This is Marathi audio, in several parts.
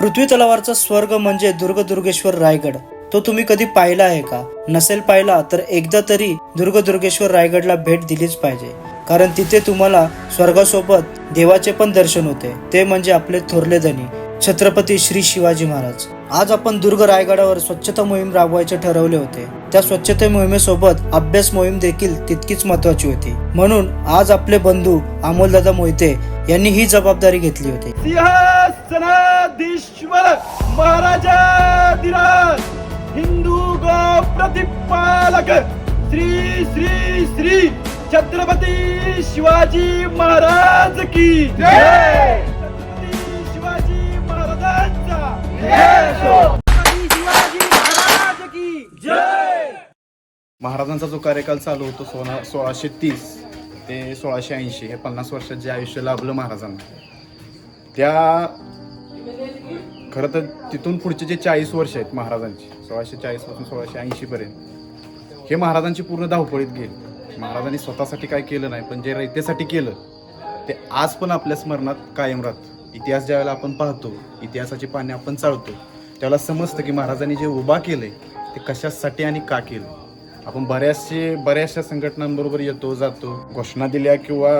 पृथ्वी तलावारचा स्वर्ग म्हणजे दुर्गदुर्गेश्वर रायगड. तो तुम्ही कधी पाहिला आहे का? नसेल पाहिला तर एकदा तरी दुर्ग दुर्गेश्वर रायगडला भेट दिलीच पाहिजे. कारण तिथे तुम्हाला स्वर्गासोबत देवाचे पण दर्शन होते. ते म्हणजे आपले थोरले धनी छत्रपती श्री शिवाजी महाराज. आज आपण दुर्ग रायगडावर स्वच्छता मोहीम राबवायचे ठरवले होते. त्या स्वच्छता मोहिमेसोबत अभ्यास मोहीम देखील तितकीच महत्वाची होती. म्हणून आज आपले बंधू अमोलदादा मोहिते यांनी ही जबाबदारी घेतली होती. सिंहासनाधीश्वर महाराजाधिराज हिंदू गो प्रतिपालक श्री श्री श्री छत्रपती शिवाजी महाराज की जय. छत्रपती शिवाजी महाराजांचा. छत्रपती शिवाजी महाराज की जय. महाराजांचा जो कार्यकाल चालू होतो सोळा सोळाशे तीस ते सोळाशे ऐंशी हे पन्नास वर्षात जे आयुष्य लाभलं महाराजांना. त्या खरं तर तिथून पुढचे जे चाळीस वर्ष आहेत महाराजांची सोळाशे चाळीसपासून सोळाशे ऐंशीपर्यंत हे महाराजांची पूर्ण धावपळीत गेली. महाराजांनी स्वतःसाठी काय केलं नाही पण जे रयतेसाठी केलं ते आज पण आपल्या स्मरणात कायम राहतं. इतिहास ज्यावेळेला आपण पाहतो इतिहासाची पाने आपण चालतो त्याला समजतं की महाराजांनी जे उभा केलंय ते कशासाठी आणि का केलं आपण बऱ्याचशे बऱ्याचशा संघटनांबरोबर येतो जातो. घोषणा दिल्या किंवा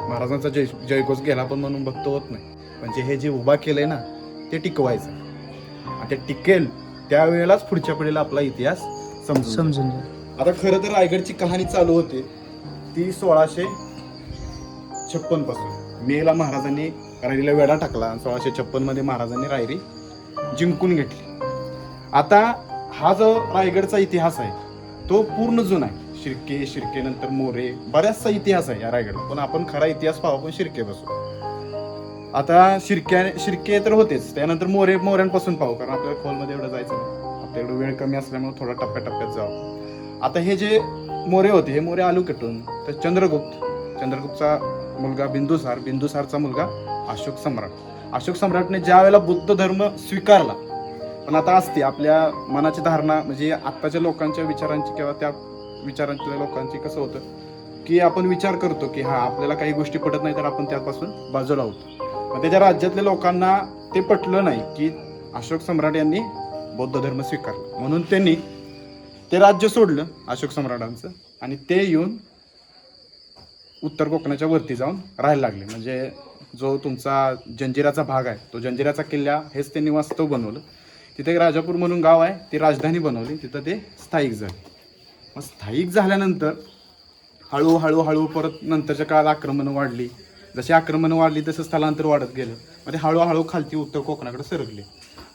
महाराजांचा जय जयघोष गेला पण म्हणून बघतो होत नाही. म्हणजे हे जे उभा केलंय ना ते टिकवायचं. आणि ते टिकेल त्यावेळेलाच पुढच्या पिढीला आपला इतिहास समजून. आता खरं तर रायगडची कहाणी चालू होते. ती सोळाशे छप्पनपासून. मेला महाराजांनी रायरीला वेढा टाकला आणि सोळाशे छप्पनमध्ये महाराजांनी रायरी जिंकून घेतली. आता हा जो रायगडचा इतिहास आहे तो पूर्ण जुना आहे. शिर्के शिर्के नंतर मोरे बऱ्याचसा इतिहास आहे या रायगड पण आपण खरा इतिहास पाहू आपण शिर्के बसू. आता शिर्क्या शिर्के तर होतेच. त्यानंतर मोरे मोऱ्यांपासून पाहू कारण आपल्याला खोलमध्ये एवढं जायचं नाही. आपल्याकडे वेळ कमी असल्यामुळे थोडा टप्प्याटप्प्यात जाऊ आता हे जे मोरे होते हे मोरे आलू कटून तर चंद्रगुप्त. चंद्रगुप्तचा मुलगा बिंदुसार. बिंदुसारचा मुलगा अशोक सम्राट. अशोक सम्राटने ज्या वेळेला बुद्ध धर्म स्वीकारला पण आता असते आपल्या मनाची धारणा म्हणजे आत्ताच्या लोकांच्या विचारांची किंवा त्या विचारांच्या लोकांची कसं होतं की आपण विचार करतो की हा आपल्याला काही गोष्टी पटत नाही तर आपण त्यापासून बाजूला होतो. मग त्याच्या राज्यातल्या लोकांना ते पटलं नाही की अशोक सम्राट यांनी बौद्ध धर्म स्वीकारला. म्हणून त्यांनी ते राज्य सोडलं अशोक सम्राटांचं आणि ते येऊन उत्तर कोकणाच्या वरती जाऊन राहायला लागले. म्हणजे जो तुमचा जंजिराचा भाग आहे तो जंजिराचा किल्ला हेच त्यांनी वास्तव बनवलं. तिथे एक राजापूर म्हणून गाव आहे ती राजधानी बनवली. तिथं ते स्थायिक झाले. मग स्थायिक झाल्यानंतर हळूहळू हळू परत नंतरच्या काळात आक्रमणं वाढली. जशी आक्रमणं वाढली तसं स्थलांतर वाढत गेलं. मग ते हळूहळू खालती उत्तर कोकणाकडे सरकले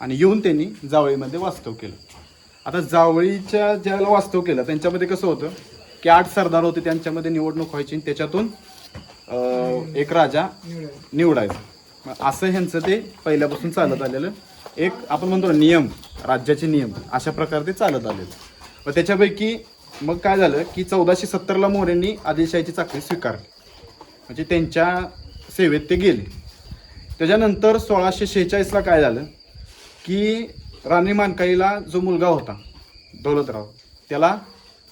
आणि येऊन त्यांनी जावळीमध्ये वास्तव केलं. आता जावळीच्या ज्याला वास्तव केलं त्यांच्यामध्ये कसं होतं की आठ सरदार होते त्यांच्यामध्ये निवडणूक व्हायची आणि त्याच्यातून एक राजा निवडायचा. असं ह्यांचं ते पहिल्यापासून चालत आलेलं एक आपण म्हणतो ना नियम राज्याचे नियम अशा प्रकारे ते चालत आले मग त्याच्यापैकी मग काय झालं की चौदाशे सत्तरला मोऱ्यांनी आदिलशाहीची चाकरी स्वीकारली. म्हणजे त्यांच्या सेवेत ते गेले. त्याच्यानंतर सोळाशे शेहेचाळीसला काय झालं की राणी मानकाईला जो मुलगा होता दौलतराव त्याला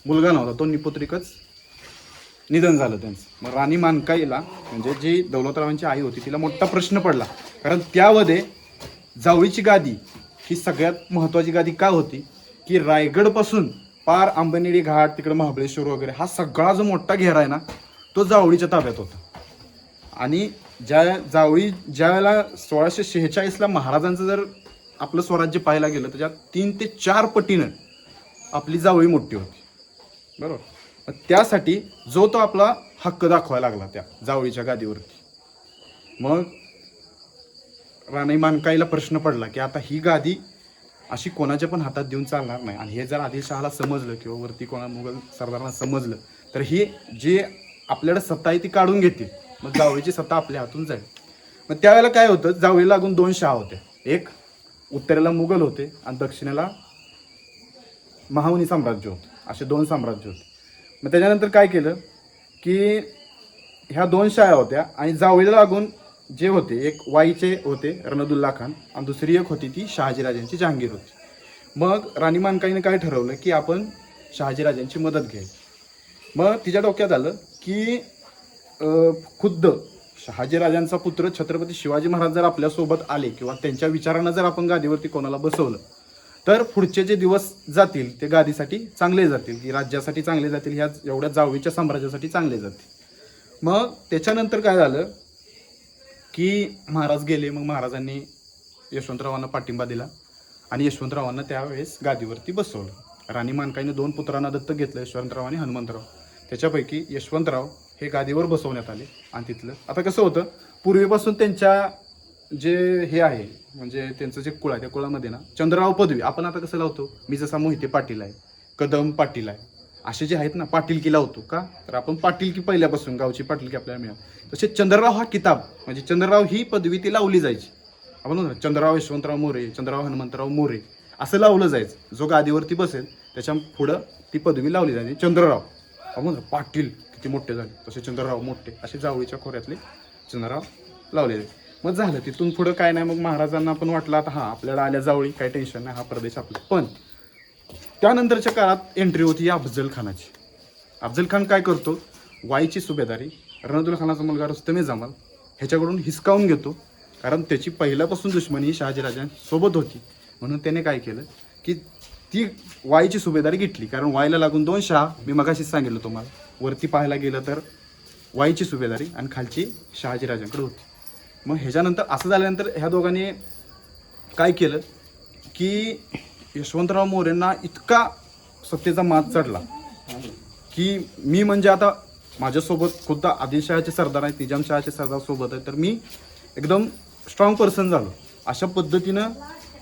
मुलगा नव्हता तो निपुत्रिकच निधन झालं त्यांचं. मग राणी मानकाईला म्हणजे जी दौलतरावांची आई होती तिला मोठा प्रश्न पडला. कारण त्यामध्ये जावळीची गादी ही सगळ्यात महत्त्वाची गादी का होती? की रायगडपासून पार आंबनेडी घाट तिकडं महाबळेश्वर वगैरे हा सगळा जो मोठा घेरा आहे ना तो जावळीच्या ताब्यात होता. आणि ज्या जावळी ज्या वेळेला सोळाशे शेहेचाळीसला महाराजांचं जर आपलं स्वराज्य पाहायला गेलं त्याच्यात तीन ते चार पटीनं आपली जावळी मोठी होती. बरोबर? मग त्यासाठी जो तो आपला हक्क दाखवायला लागला त्या जावळीच्या गादीवरती. मग राणी मानकाईला प्रश्न पडला की आता ही गादी अशी कोणाच्या पण हातात देऊन चालणार नाही. आणि हे जर आदिलशहाला समजलं किंवा वरती कोणा मुघल सरदारांना समजलं तर ही जी आपल्याकडे सत्ता आहे ती काढून घेतील. मग जावळीची सत्ता आपल्या हातून जाईल. मग त्यावेळेला काय होतं? जावळी लागून दोन शहा होत्या एक उत्तरेला मुघल होते आणि दक्षिणेला महावनी साम्राज्य होतं. असे दोन साम्राज्य होते. मग त्याच्यानंतर काय केलं की ह्या दोन शाळा होत्या आणि जावळीला लागून जे होते एक वाईचे होते रणदुल्ला खान आणि दुसरी एक होती ती शहाजीराजांची जहांगीर होती. मग राणी मानकाईने काय ठरवलं की आपण शहाजीराजांची मदत घ्यायची. मग तिच्या डोक्यात आलं की खुद्द शहाजीराजांचा पुत्र छत्रपती शिवाजी महाराज जर आपल्यासोबत आले किंवा त्यांच्या विचारानं जर आपण गादीवरती कोणाला बसवलं तर पुढचे जे दिवस जातील ते गादीसाठी चांगले जातील. की राज्यासाठी चांगले जातील ह्या एवढ्या जावळीच्या साम्राज्यासाठी चांगले जातील. मग त्याच्यानंतर काय झालं? की महाराज गेले मग महाराजांनी यशवंतरावांना पाठिंबा दिला आणि यशवंतरावांना त्यावेळेस गादीवरती बसवलं. राणी मानकाईने दोन पुत्रांना दत्तक घेतलं यशवंतराव आणि हनुमंतराव. त्याच्यापैकी यशवंतराव हे गादीवर बसवण्यात आले आणि तिथलं आता कसं होतं पूर्वीपासून त्यांच्या जे हे आहे म्हणजे त्यांचं जे कुळ आहे त्या कुळामध्ये ना चंद्रराव पदवी आपण आता कसं लावतो मी जसा मोहिते पाटील आहे कदम पाटील आहे असे जे आहेत ना पाटीलकी लावतो का? तर आपण पाटीलकी पहिल्यापासून गावची पाटीलकी आपल्याला मिळाली. तसे चंद्रराव हा किताब म्हणजे चंद्रराव ही पदवी ती लावली जायची. आपण म्हणतो ना, चंद्रराव यशवंतराव मोरे चंद्रराव हनुमंतराव मोरे असं लावलं जायचं. जो गादीवरती बसेल त्याच्या पुढं ती पदवी लावली जायची. चंद्रराव आपण म्हणतो पाटील किती मोठे झाले. तसे चंद्रराव मोठे असे जावळीच्या खोऱ्यातले चंद्रराव लावले जायचे. मग झालं तिथून पुढं काय नाही मग महाराजांना पण वाटलं आता हा आपल्याला आल्या जावळी काय टेन्शन नाही हा प्रदेश आपला. पण त्यानंतरच्या काळात एंट्री होती अफजल खानाची अफजल खान काय करतो? वाईची सुभेदारी रणदुल खानाचा मुलगा रुस्तमे जमाल. ह्याच्याकडून हिसकावून घेतो. कारण त्याची पहिल्यापासून दुश्मनी ही शहाजीराजांसोबत होती. म्हणून त्याने काय केलं की ती वाईची सुभेदारी घेतली. कारण वाईला लागून दोन शहा मी मगाशीच सांगितलं तुम्हाला वरती पाहायला गेलं तर वाईची सुभेदारी आणि खालची शहाजीराजांकडे होती. मग ह्याच्यानंतर असं झाल्यानंतर ह्या दोघांनी काय केलं की यशवंतराव मोरेंना इतका सत्तेचा मात चढला की मी म्हणजे आता माझ्यासोबत खुद्द आदिलशहाचे सरदार आहेत निजामशहाचे सरदार सोबत आहे तर मी एकदम स्ट्रॉंग पर्सन झालो. अशा पद्धतीनं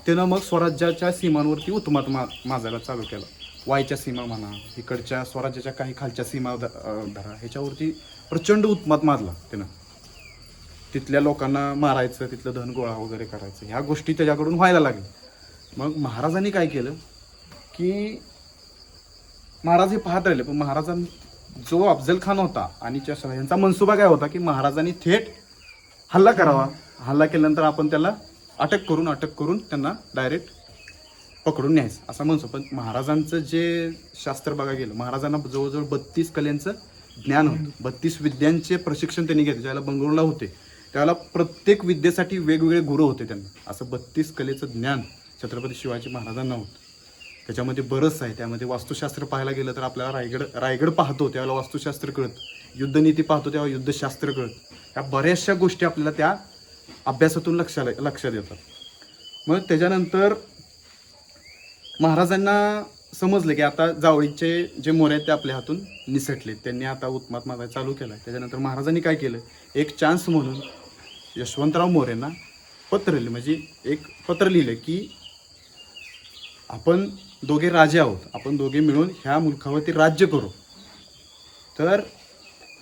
त्यानं मग स्वराज्याच्या सीमांवरती उत्मात मा माजायला चालू केलं. वायच्या सीमा म्हणा इकडच्या स्वराज्याच्या काही खालच्या सीमा धरा ह्याच्यावरती प्रचंड उत्मात माजला त्यानं. तिथल्या लोकांना मारायचं तिथलं धन गोळा वगैरे करायचं ह्या गोष्टी त्याच्याकडून व्हायला लागल्या. मग महाराजांनी काय केलं की महाराज हे पाहत राहिले पण महाराजांनी जो अफजल खान होता आणि त्या- यांचा मनसुबा काय होता की महाराजांनी थेट हल्ला करावा. हल्ला केल्यानंतर आपण त्याला अटक करून अटक करून त्यांना डायरेक्ट पकडून न्यायचं. असा म्हणतो पण महाराजांचं जे शास्त्र बघा गेलं महाराजांना जवळजवळ बत्तीस कलेंचं ज्ञान होतं. बत्तीस विद्यांचे प्रशिक्षण त्यांनी घेतले. ज्याला बंगळूरला होते त्यावेळेला प्रत्येक विद्येसाठी वेगवेगळे गुरु होते त्यांना. असं बत्तीस कलेचं ज्ञान छत्रपती शिवाजी महाराजांना होतं. त्याच्यामध्ये बरंच आहे. त्यामध्ये वास्तुशास्त्र पाहायला गेलं तर आपल्याला रायगड रायगड पाहतो त्यावेळेला वास्तुशास्त्र कळत. युद्धनीती पाहतो तेव्हा युद्धशास्त्र कळत. ह्या बऱ्याचशा गोष्टी आपल्याला त्या अभ्यासातून लक्षाला लक्षात येतात. मग त्याच्यानंतर महाराजांना समजलं की आता जावळीचे जे मोरे आहेत ते आपल्या हातून निसटले त्यांनी आता उत्मात मागायला चालू केला त्याच्यानंतर महाराजांनी काय केलं? एक चान्स म्हणून यशवंतराव मोरेंना पत्र लिहिलं. म्हणजे एक पत्र लिहिलं की आपण दोघे राजे आहोत. आपण दोघे मिळून ह्या मुलखावरती राज्य करू. तर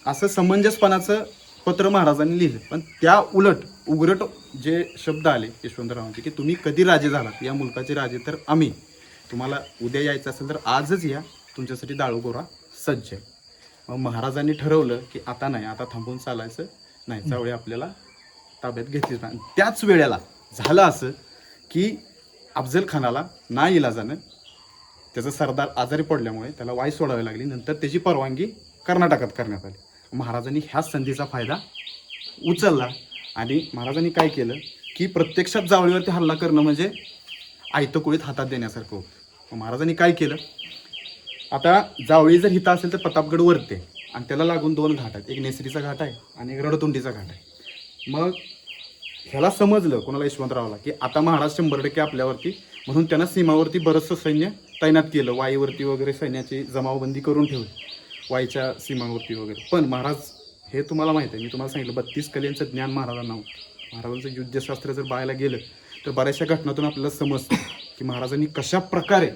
असं समंजसपणाचं पत्र महाराजांनी लिहिलं. पण त्या उलट उग्रट जे शब्द आले यशवंतरावांचे की तुम्ही कधी राजे झालात? या मुलकाचे राजे तर आम्ही. तुम्हाला उद्या यायचं असेल तर आजच या. तुमच्यासाठी दाळूगोरा सज्ज आहे. मग महाराजांनी ठरवलं की आता नाही आता थांबून चालायचं. नाही त्यावेळी आपल्याला ताब्यात घेतलीच नाही. त्याच वेळेला झालं असं की अफजल खानाला ना इलाजानं त्याचा सरदार आजारी पडल्यामुळे त्याला वाय सोडावी लागली. नंतर त्याची परवानगी कर्नाटकात करण्यात आली. महाराजांनी ह्याच संधीचा फायदा उचलला आणि महाराजांनी काय केलं की प्रत्यक्षात जावळीवरती हल्ला करणं म्हणजे आयतकुळीत हातात देण्यासारखं होतं. मग महाराजांनी काय केलं? आता जावळी जर हिता असेल तर प्रतापगड वरते आणि त्याला लागून दोन घाट आहेत. एक नेसरीचा घाट आहे आणि एक रडतुंडीचा घाट आहे. मग ह्याला समजलं कोणाला यशवंतरावला की आता महाराज शंभर टक्के आपल्यावरती म्हणून त्यांना सीमावरती बरंचसं सैन्य तैनात केलं वाईवरती वगैरे सैन्याची जमावबंदी करून ठेवली वाईच्या सीमावरती वगैरे. पण महाराज हे तुम्हाला माहीत आहे मी तुम्हाला सांगितलं बत्तीस कलेंचं ज्ञान महाराजांना होतं. महाराजांचं युद्धशास्त्र जर पाहायला गेलं तर बऱ्याचशा घटनातून आपल्याला समजतं की महाराजांनी कशा प्रकारे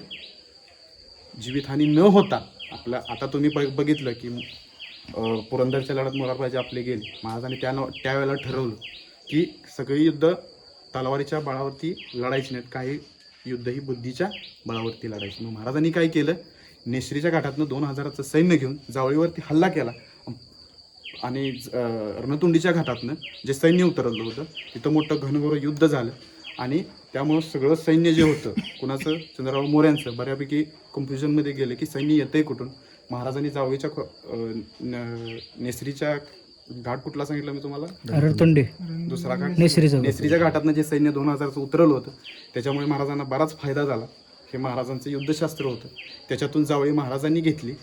जीवितहानी न होता आपला आता तुम्ही ब बघितलं की पुरंदरच्या लढत मोरारबाजी आपले गेले. महाराजांनी त्या त्यावेळेला ठरवलं की सगळी युद्ध तलवारीच्या बाळावरती लढायची नाहीत काही युद्ध ही बुद्धीच्या बळावरती लढायची. मग महाराजांनी काय केलं? नेसरीच्या घाटातनं दोन हजाराचं सैन्य घेऊन जावळीवरती हल्ला केला. आणि रणतुंडीच्या घाटातनं जे सैन्य उतरलं होतं तिथं मोठं घनघोर युद्ध झालं. आणि त्यामुळं सगळं सैन्य जे होतं कुणाचं? चंद्रराव मोऱ्यांचं. बऱ्यापैकी कन्फ्युजनमध्ये गेलं की सैन्य येतंय कुठून? महाराजांनी जावळीच्या न- नेसरीच्या घाट कुठला सांगितलं मी तुम्हाला? अरतोंडे दुसरा घाट? नेसरीचा नेसरीच्या घाटातनं जे सैन्य दोन हजारचं उतरलं होतं त्याच्यामुळे महाराजांना बराच फायदा झाला. हे महाराजांचं युद्धशास्त्र होतं. त्याच्यातून जावळी महाराजांनी घेतली.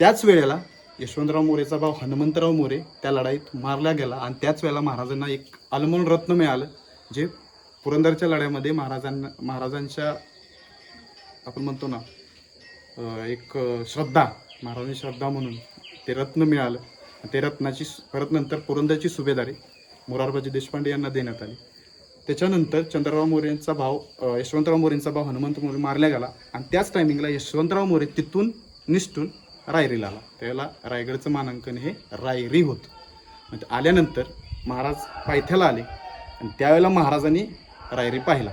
त्याच वेळेला यशवंतराव मोरेचा भाव हनुमंतराव मोरे त्या लढाईत मारला गेला आणि त्याच वेळेला महाराजांना एक अलमोल रत्न मिळालं जे पुरंदरच्या लढ्यामध्ये महाराजांना महाराजांच्या आपण म्हणतो ना एक श्रद्धा महाराजांची श्रद्धा म्हणून ते रत्न मिळालं. ते रत्नाची परत नंतर पुरंदरची सुभेदारी मोरारबाजी देशपांडे यांना देण्यात आली. त्याच्यानंतर चंद्रराव मोरेंचा भाव यशवंतराव मोरेंचा भाव हनुमंत मोरे मारला गेला आणि त्याच टायमिंगला यशवंतराव मोरे तिथून निष्ठून रायरीला आला. त्यावेळेला रायगडचं मानांकन हे रायरी होतं. मग आल्यानंतर महाराज पायथ्याला आले आणि त्यावेळेला महाराजांनी रायरी पाहिला.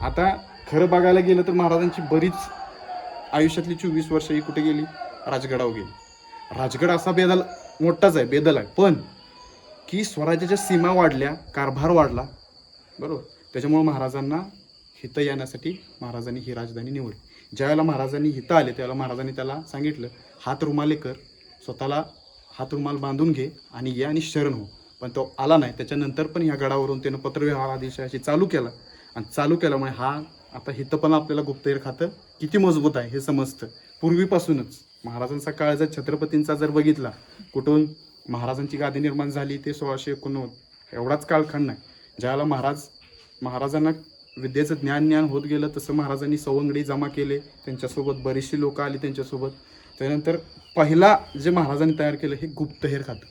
आता खरं बघायला गेलं तर महाराजांची बरीच आयुष्यातली चोवीस वर्ष ही कुठे गेली? राजगडावर गेली. राजगड असा बेदल मोठाच आहे बेदल आहे. पण की स्वराज्याच्या सीमा वाढल्या कारभार वाढला बरोबर? त्याच्यामुळे महाराजांना हितं येण्यासाठी महाराजांनी ही राजधानी निवडली. ज्यावेळेला महाराजांनी हिथं आले त्यावेळेला महाराजांनी त्याला सांगितलं हात रुमाले कर स्वतःला हात रुमाल बांधून घे आणि ये आणि शरण हो. पण तो आला नाही. त्याच्यानंतर पण ह्या गडावरून त्यानं पत्रव्यवहार आदेशाशी चालू केला. आणि चालू केल्यामुळे हा आता हिथं पण आपल्याला गुप्तहेर खातं किती मजबूत आहे हे समजतं. पूर्वीपासूनच. महाराजांचा काळ जर छत्रपतींचा जर बघितला कुठून महाराजांची गादी निर्माण झाली ते सोळाशे एकोणनव्वद. एवढाच कालखंड नाही. ज्यावेळेला महाराज महाराजांना विद्येचं ज्ञान ज्ञान होत गेलं तसं महाराजांनी सवंगडी जमा केले त्यांच्यासोबत बरीचशी लोकं आली त्यांच्यासोबत. त्यानंतर पहिला जे महाराजांनी तयार केलं हे गुप्तहेर खातं.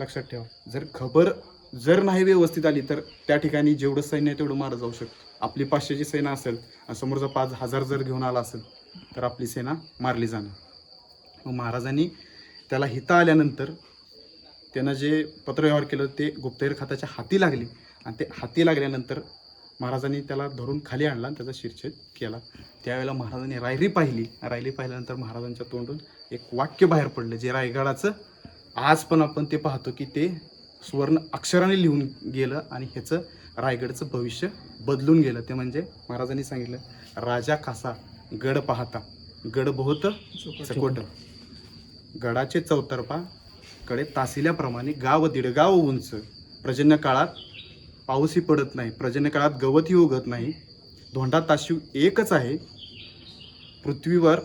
लक्षात ठेवा. जर खबर जर नाही व्यवस्थित आली तर त्या ठिकाणी जेवढं सैन्य आहे तेवढं मारं जाऊ शकतं. आपली पाचशेची सैन्य असेल आणि समोरचा पाच हजार जर घेऊन आला असेल तर आपली सेना मारली जाणार. मग महाराजांनी त्याला हिता आल्यानंतर त्यानं जे पत्रव्यवहार केलं ते गुप्तहेर खात्याच्या हाती लागले. आणि ते हाती लागल्यानंतर महाराजांनी त्याला धरून खाली आणला आणि त्याचा शिरछेद केला. त्यावेळेला महाराजांनी रायरी पाहिली. रायरी पाहिल्यानंतर महाराजांच्या तोंडून एक वाक्य बाहेर पडलं जे रायगडाचं आज पण आपण ते पाहतो की ते सुवर्ण अक्षराने लिहून गेलं आणि ह्याचं रायगडचं भविष्य बदलून गेलं. ते म्हणजे महाराजांनी सांगितलं राजा कासा गड पाहता. गड बहुत चकोट गडाचे चौतर्फा कडे तासिल्याप्रमाणे गाव दीडगाव उंच. प्रजन्य काळात पाऊसही पडत नाही. प्रजन्य काळात गवतही उगत नाही. धोंडा ताशिव एकच आहे. पृथ्वीवर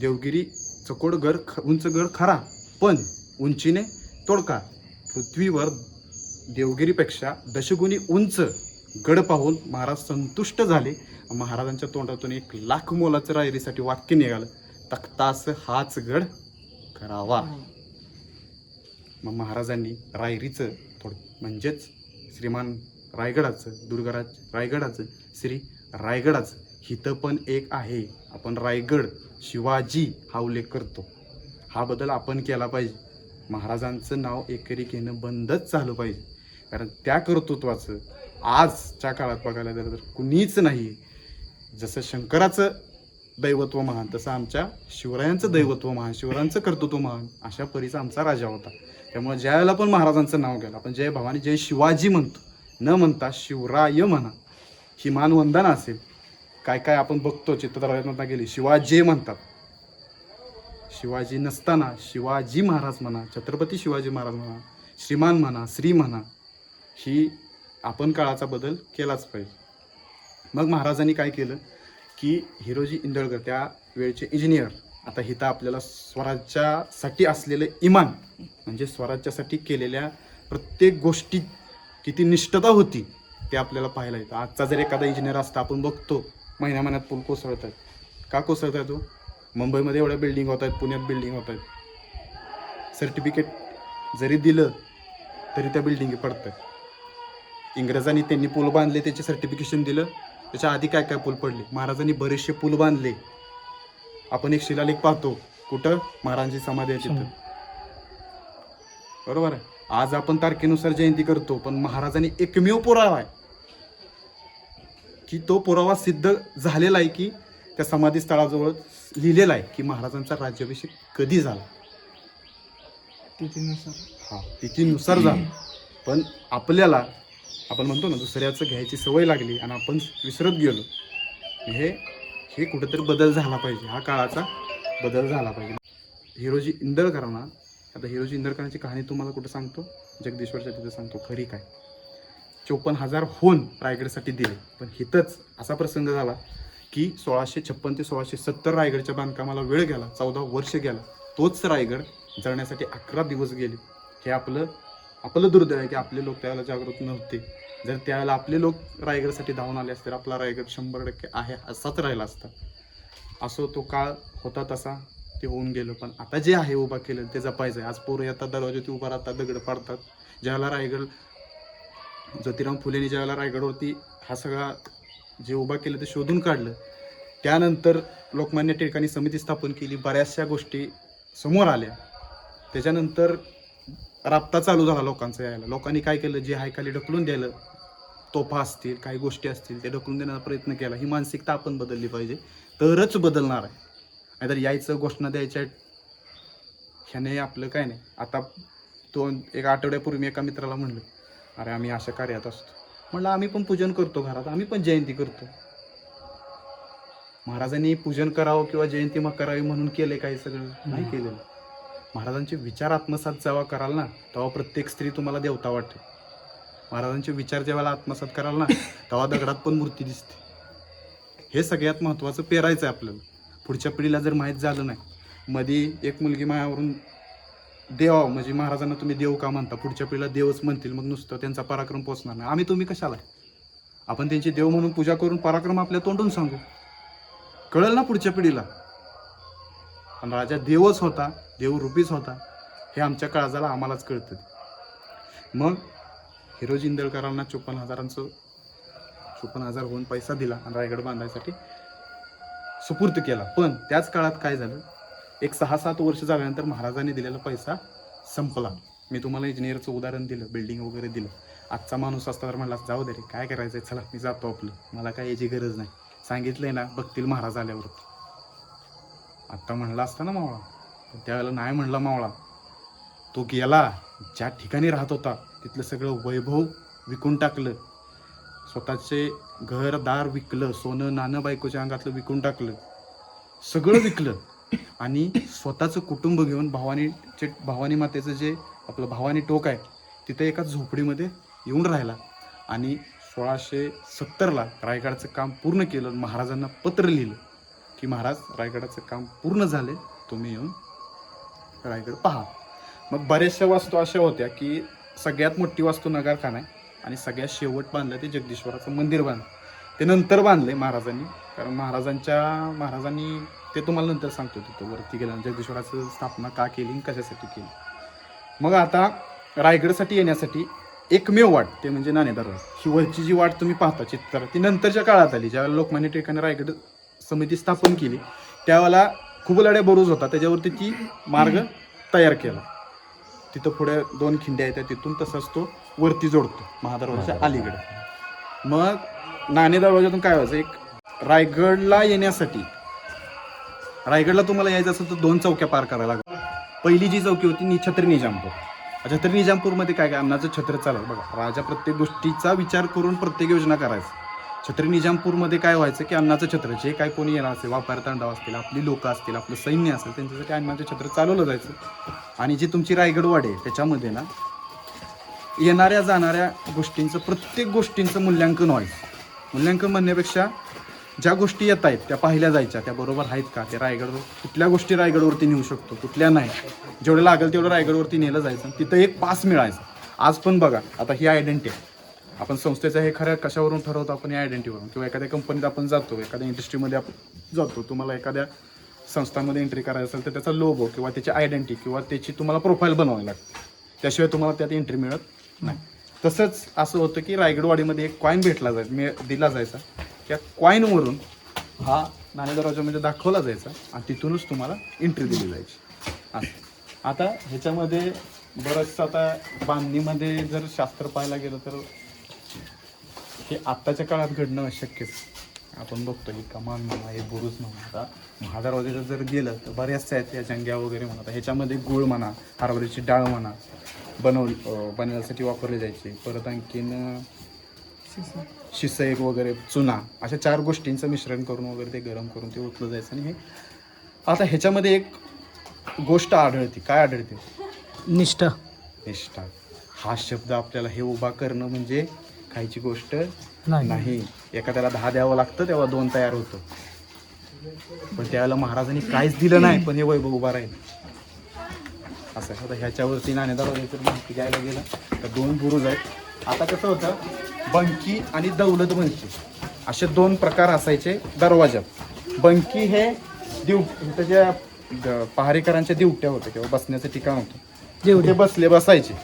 देवगिरी चकोड गड ख उंच गड खरा पण उंचीने तोडका. पृथ्वीवर देवगिरीपेक्षा दशगुणी उंच गड पाहून महाराज संतुष्ट झाले. महाराजांच्या तोंडातून एक लाख मोलाचं रायरीसाठी वाक्य निघालं. तख्तास हाच गड करावा. मग महाराजांनी रायरीचं थोडं म्हणजेच श्रीमान रायगडाचं दुर्गराज रायगडाचं श्री रायगडाचं हिथं पण एक आहे. आपण रायगड शिवाजी हा उल्लेख करतो. हा बदल आपण केला पाहिजे. महाराजांचं नाव एकरी घेणं बंदच झालं पाहिजे. कारण त्या कर्तृत्वाचं आजच्या काळात बघायला गेलं तर कुणीच नाही. जसं शंकराचं दैवत्व महान तसं आमच्या शिवरायांचं दैवत्व महान शिवरायांचं कर्तृत्व महान अशा परीचा आमचा राजा होता. त्यामुळे ज्या वेळेला पण महाराजांचं नाव घ्यायला आपण जय भवानी जय शिवाजी म्हणतो. न म्हणता शिवराय म्हणा. ही मानवंदना असेल. काय काय आपण बघतो चित्रपटात गेली शिवाजी म्हणतात. शिवाजी नसताना शिवाजी महाराज म्हणा छत्रपती शिवाजी महाराज म्हणा श्रीमान म्हणा श्री म्हणा ही आपण काळाचा बदल केलाच पाहिजे. मग महाराजांनी काय केलं? की हिरोजी इंदळकर त्या वेळचे इंजिनियर आता हिता आपल्याला स्वराज्यासाठी असलेलं इमान म्हणजे स्वराज्यासाठी केलेल्या प्रत्येक गोष्टीत किती निष्ठता होती ते आपल्याला पाहायला येतं. आजचा जर एखादा इंजिनियर असता आपण बघतो महिन्या महिन्यात पूल कोसळत आहेत का कोसळत आहे तो मुंबईमध्ये एवढ्या बिल्डिंग होत आहेत पुण्यात बिल्डिंग होत आहेत. सर्टिफिकेट जरी दिलं तरी त्या बिल्डिंगी पडत आहेत इंग्रजांनी त्यांनी पूल बांधले त्याचे सर्टिफिकेशन दिलं. त्याच्या आधी काय काय पूल पडले? महाराजांनी बरेचसे पूल बांधले. आपण एक शिलालेख पाहतो. कुठं? महाराजांची समाधी आहे तिथं. बरोबर आहे? आज आपण तारखेनुसार जयंती करतो पण महाराजांनी एकमेव पुरावा आहे. की तो पुरावा सिद्ध झालेला आहे की त्या समाधी स्थळाजवळ लिहिलेला आहे की महाराजांचा राज्याभिषेक कधी झाला? हा तिथीनुसार झाला. पण आपल्याला आपण म्हणतो ना दुसऱ्याचं घ्यायची सवय लागली आणि आपण विसरत गेलो. हे हे कुठेतरी बदल झाला पाहिजे. हा काळाचा बदल झाला पाहिजे. हिरोजी इंदळकरांना आता हिरोजी इंदळकरांची कहाणी तुम्हाला कुठं सांगतो? जगदीश्वरच्या तिथं सांगतो. खरी काय? चोपन्न हजार होऊन रायगडसाठी दिले. पण हिथंच असा प्रसंग झाला की सोळाशे छप्पन ते सोळाशे सत्तर रायगडच्या बांधकामाला वेळ गेला चौदा वर्ष गेला. तोच रायगड जळण्यासाठी अकरा दिवस गेले. हे आपलं आपलं दुर्दैव आहे की आपले लोक त्यावेळेला जागृत नव्हते. जर त्यावेळेला आपले लोक रायगडसाठी धावून आले असते तर आपला रायगड शंभर टक्के आहे असाच राहिला असता. असो तो काळ होता तसा ते होऊन गेलं. पण आता जे आहे उभा केलं ते जपायचं आहे. आज पोरं येतात दरवाजात उभा राहतात दगड पाडतात. ज्यावेळेला रायगड ज्योतिराम फुलेंनी ज्यावेळेला रायगडवरती हा सगळा जे उभा केलं ते शोधून काढलं त्यानंतर लोकमान्य टिळकांनी समिती स्थापन केली. बऱ्याचशा गोष्टी समोर आल्या. त्याच्यानंतर राबता चालू झाला लोकांचा यायला. लोकांनी काय केलं? जे आहे खाली ढकलून द्यायला तोफा असतील काही गोष्टी असतील ते ढकलून देण्याचा प्रयत्न केला. ही मानसिकता आपण बदलली पाहिजे. तरच बदलणार आहे. नाहीतर यायचं घोषणा द्यायच्या ह्याने आपलं काय नाही. आता दोन एक आठवड्यापूर्वी मी एका मित्राला म्हणलं अरे आम्ही अशा कार्यात असतो. म्हणलं आम्ही पण पूजन करतो घरात. आम्ही पण जयंती करतो. महाराजांनी पूजन करावं किंवा जयंती मग करावी म्हणून केले काही सगळं. नाही केलेलं. महाराजांचे विचार आत्मसात जेव्हा कराल ना तेव्हा प्रत्येक स्त्री तुम्हाला देवता वाटते महाराजांचे विचार जेव्हा आत्मसात कराल ना तेव्हा दगडात पण मूर्ती दिसते. हे सगळ्यात महत्त्वाचं पेरायचं आहे आपल्याला. पुढच्या पिढीला जर माहीत झालं नाही मध्ये एक मुलगी मायावरून देवा म्हणजे महाराजांना तुम्ही देव का म्हणता? पुढच्या पिढीला देवच म्हणतील मग नुसतं त्यांचा पराक्रम पोचणार नाही. आम्ही तुम्ही कशाला? आपण त्यांची देव म्हणून पूजा करून पराक्रम आपल्या तोंडून सांगू. कळेल ना पुढच्या पिढीला? आणि राजा देवच होता देवरूपीच होता हे आमच्या काळजाला आम्हालाच कळतं. मग हिरोजी इंदळकरांना चोपन्न हजारांचं चोपन्न हजार होऊन पैसा दिला आणि रायगड बांधायसाठी सुपूर्त केला. पण त्याच काळात काय झालं? एक सहा सात वर्ष झाल्यानंतर महाराजांनी दिलेला पैसा संपला. मी तुम्हाला इंजिनियरचं उदाहरण दिलं बिल्डिंग वगैरे दिलं. आजचा माणूस असता तर म्हणला जाऊ दे रे काय करायचं चला मी जातो आपलं. मला काय याची गरज नाही. सांगितलंय ना बघतील महाराज आल्यावर. आत्ता म्हणला असता ना मावळा पण त्यावेळेला नाही म्हणला मावळा. तो गेला ज्या ठिकाणी राहत होता तिथलं सगळं वैभव विकून टाकलं. स्वतःचे घर दार विकलं सोनं नाणं बायकोच्या अंगातलं विकून टाकलं. सगळं विकलं. आणि स्वतःचं कुटुंब घेऊन भावानीचे भावानी मातेचं जे आपलं भावानी टोक आहे तिथे एका झोपडीमध्ये येऊन राहिला. आणि सोळाशे सत्तरला रायगडचं काम पूर्ण केलं महाराजांना पत्र लिहिलं. की महाराज रायगडाचं काम पूर्ण झाले तुम्ही येऊन रायगड पहा. मग बऱ्याचशा वास्तू अशा होत्या की सगळ्यात मोठी वास्तू नगारखाना आहे आणि सगळ्यात शेवट बांधलं ते जगदीश्वराचं मंदिर बांधलं. ते नंतर बांधले महाराजांनी कारण महाराजांच्या महाराजांनी ते तुम्हाला नंतर सांगतो तिथं वरती गेल्यानंतर जगदीश्वराचं स्थापना का केली आणि कशासाठी केली. मग आता रायगडसाठी येण्यासाठी एकमेव वाट ते म्हणजे नाणेदार ही वरची जी वाट तुम्ही पाहता चित्र ती नंतरच्या काळात आली ज्या लोकमान्य टिळकाने रायगड समिती स्थापन केली. त्यावेळेला खूप लढ्या बरोज होता. त्याच्यावरती ती मार्ग तयार केला. तिथं पुढे दोन खिंड्या आहेत. तिथून तसाच तो वरती जोडतो. महादरवाजाच्या अलीकडे. मग नाणे दरवाजातून काय व्हायचं? एक रायगडला येण्यासाठी. रायगडला तुम्हाला यायचं असेल तर दोन चौक्या पार करायला लागतात. पहिली जी चौकी होती नि छत्री निजामपूर. छत्री निजामपूरमध्ये काय काय? अन्नाचं छत्र चाललं बघा राजा प्रत्येक गोष्टीचा विचार करून प्रत्येक योजना करायचं. छत्री निजामपूरमध्ये काय व्हायचं की अन्नाचं छत्र जे काय कोणी येणार असेल व्यापार तांडव असतील आपली लोकं असतील आपलं सैन्य असेल त्यांच्यासाठी अन्नाचं छत्र चालवलं जायचं. आणि जी तुमची रायगडवाड आहे त्याच्यामध्ये ना येणाऱ्या जाणाऱ्या गोष्टींचं प्रत्येक गोष्टींचं मूल्यांकन व्हायचं. मूल्यांकन म्हणण्यापेक्षा ज्या गोष्टी येत आहेत त्या पाहिल्या जायच्या त्या बरोबर आहेत का? त्या रायगडवर कुठल्या गोष्टी रायगडवरती नेऊ शकतो कुठल्या नाही? जेवढं लागेल तेवढं रायगडवरती नेलं जायचं तिथं एक पास मिळायचं. आज पण बघा आता ही आयडेंटिटी आहे. आपण संस्थेचं हे खरं कशावरून ठरवतो आपण या आयडेंटिटीवरून किंवा एखाद्या कंपनीत आपण जातो एखाद्या इंडस्ट्रीमध्ये आपण जातो तुम्हाला एखाद्या संस्थांमध्ये एंट्री करायचं असेल तर त्याचा लोगो किंवा त्याची आयडेंटिटी किंवा त्याची तुम्हाला प्रोफाईल बनवावी लागते. त्याशिवाय तुम्हाला त्यात एंट्री मिळत नाही. तसंच असं होतं की रायगडवाडीमध्ये एक कॉईन भेटला जाय मी दिला जायचा. त्या कॉईनवरून हा नाणे म्हणजे दरवाजामध्ये दाखवला जायचा आणि तिथूनच तुम्हाला एंट्री दिली जायची. असं. आता ह्याच्यामध्ये बरंचसं आता बांधणीमध्ये जर शास्त्र पाहायला गेलं तर हे आत्ताच्या काळात घडणं अशक्यच. आपण बघतो ही कमान म्हणा हे बुरुज म्हणा आता महादरवाजाचं जर गेलं तर बऱ्याचशा आहेत या जंग्या वगैरे म्हणा. ह्याच्यामध्ये गुळ म्हणा हरभऱ्याची डाळ म्हणा बनव बनवण्यासाठी वापरले जायचे. परत आणखीन शिसईक वगैरे चुना अशा चार गोष्टींचं मिश्रण करून वगैरे ते गरम करून ते ओतलं जायचं आणि हे आता ह्याच्यामध्ये एक गोष्ट आढळते. काय आढळते? निष्ठा. निष्ठा. हा शब्द आपल्याला हे उभा करणं म्हणजे खायची गोष्ट नाही. एखाद्याला दहा द्यावं लागतं तेव्हा दोन तयार होतं. पण त्यावेळेला महाराजांनी काहीच दिलं नाही पण हे वैभव उभा राहील. असं. आता ह्याच्यावरती नाणेदार माहिती द्यायला गेलं तर दोन बुरुज आहेत. आता कसं होतं बंकी आणि दौलत बंकी असे दोन प्रकार असायचे दरवाजात बंकी हे दिव त्याच्या पहारेकरांच्या दिवट्या होत्या किंवा बसण्याचं ठिकाण होतं. ते बसले बसायचे.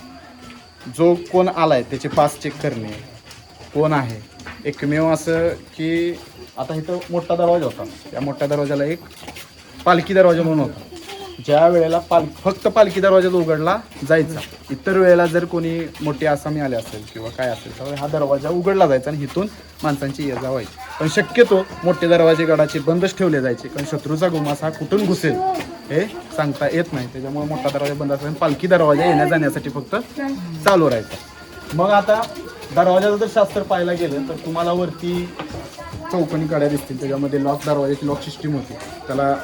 जो कोण आलाय त्याचे पास चेक करणे कोण आहे? एकमेव असं की आता इथं मोठा दरवाजा होता. त्या मोठ्या दरवाजाला एक पालखी दरवाजा म्हणून होता. ज्या वेळेला पाल फक्त पालखी दरवाजा उघडला जायचा. इतर वेळेला जर कोणी मोठे आसामी आले असेल किंवा काय असेल तर हा दरवाजा उघडला जायचा आणि इथून माणसांची ये जा व्हायची पण शक्यतो मोठे दरवाजे गडाचे बंदच ठेवले जायचे कारण शत्रूचा गुमास हा कुठून घुसेल हे सांगता येत नाही. त्याच्यामुळे मोठा दरवाजा बंद असेल पालखी दरवाजा येण्या जाण्यासाठी फक्त चालू राहायचा. मग आता दरवाजाचं जर शास्त्र पाहायला गेलं तर तुम्हाला वरती चौकोनी कड्या दिसतील. त्याच्यामध्ये लॉक दरवाजाची लॉक सिस्टीम होती. त्याला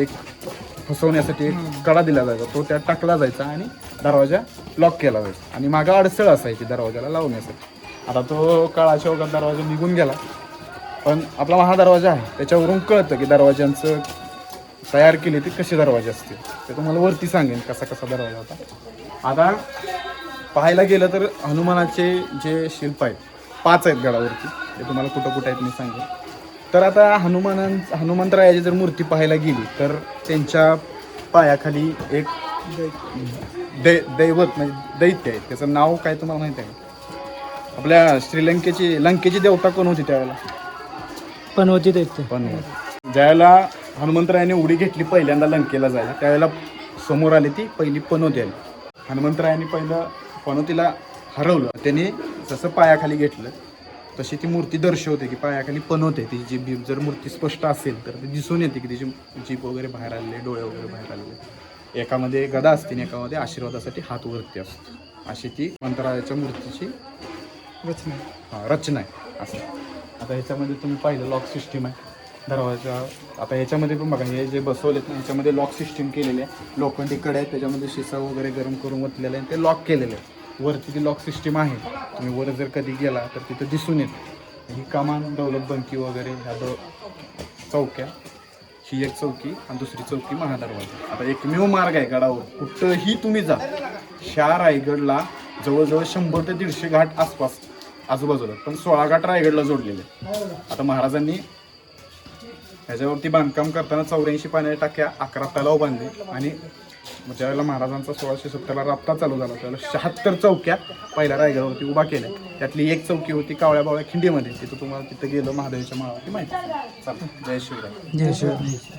एक फसवण्यासाठी एक कडा दिला जायचा. तो त्यात टाकला जायचा आणि दरवाजा लॉक केला जायचा. आणि मागं अडसळ असायची दरवाजाला लावण्यासाठी. आता तो काळाच्या ओघात दरवाजा निघून गेला. पण आपला हा दरवाजा आहे. त्याच्यावरून कळतं की दरवाजांचं तयार केले ते कसे दरवाजे असतील ते तुम्हाला वरती सांगेन कसा कसा दरवाजा होता. आता पाहायला गेलं तर हनुमानाचे जे शिल्प आहेत पाच आहेत गडावरती. ते तुम्हाला कुठं कुठं आहेत मी सांगेन. तर आता हनुमानां हनुमंतरायाची जर मूर्ती पाहायला गेली तर त्यांच्या पायाखाली एक दै दैवत म्हणजे दैत्य आहे त्याचं नाव काय तुम्हाला माहिती आहे? आपल्या श्रीलंकेची लंकेची देवता कोण होती त्यावेळेला? पण होती ते पण ज्यावेळेला हनुमंतरायाने उडी घेतली पहिल्यांदा लंकेला जायला त्यावेळेला समोर आली ती पहिली पनोती आली. हनुमंतरायाने पहिलं पनोतीला हरवलं. त्याने जसं पायाखाली घेतलं तशी ती मूर्ती दर्शवते की पायाखाली पनवते तिची जी जीभ जर मूर्ती स्पष्ट असेल तर ती दिसून येते की तिची जीभ वगैरे बाहेर आलेले डोळे वगैरे बाहेर आलेले एकामध्ये गदा असते आणि एकामध्ये आशीर्वादासाठी हात वरती असतो. अशी ती मंत्रालयाच्या मूर्तीची रचना हा रचना आहे. असं. आता ह्याच्यामध्ये तुम्ही पाहिलं लॉक सिस्टीम आहे. दरवाजा आता याच्यामध्ये पण बघा हे जे बसवलेत ना याच्यामध्ये लॉक सिस्टीम केलेले आहे. लोखंडी कडे आहेत त्याच्यामध्ये शिसा वगैरे गरम करून वतलेलं आहे ते लॉक केलेलं आहे वरती ती लॉक सिस्टीम आहे. तुम्ही वर जर कधी गेला तर तिथं दिसून येते. ही कमान दौलत बंकी वगैरे ह्या दो चौक्या. ही एक चौकी आणि दुसरी चौकी महादरवाजा. आता एकमेव मार्ग आहे गडावर. कुठंही तुम्ही जा ह्या रायगडला जवळजवळ शंभर ते दीडशे घाट आसपास आजूबाजूला पण सोळा घाट रायगडला जोडलेले आता महाराजांनी ह्याच्यावरती बांधकाम करताना चौऱ्याऐंशी पाण्याच्या टाक्या अकरा तलाव बांधले आणि मग ज्यावेळेला महाराजांचा सोळाशे सत्तरला राबता चालू झाला त्यावेळेला शहात्तर चौक्या पहिल्या रायगडावरती उभा केल्या. त्यातली एक चौकी होती कावळ्या बावळ्या खिंडीमध्ये. तिथं तुम्हाला तिथं गेलं महादेवाच्या माळावरती माहिती. चालतं जय शिवराय जय शिवराय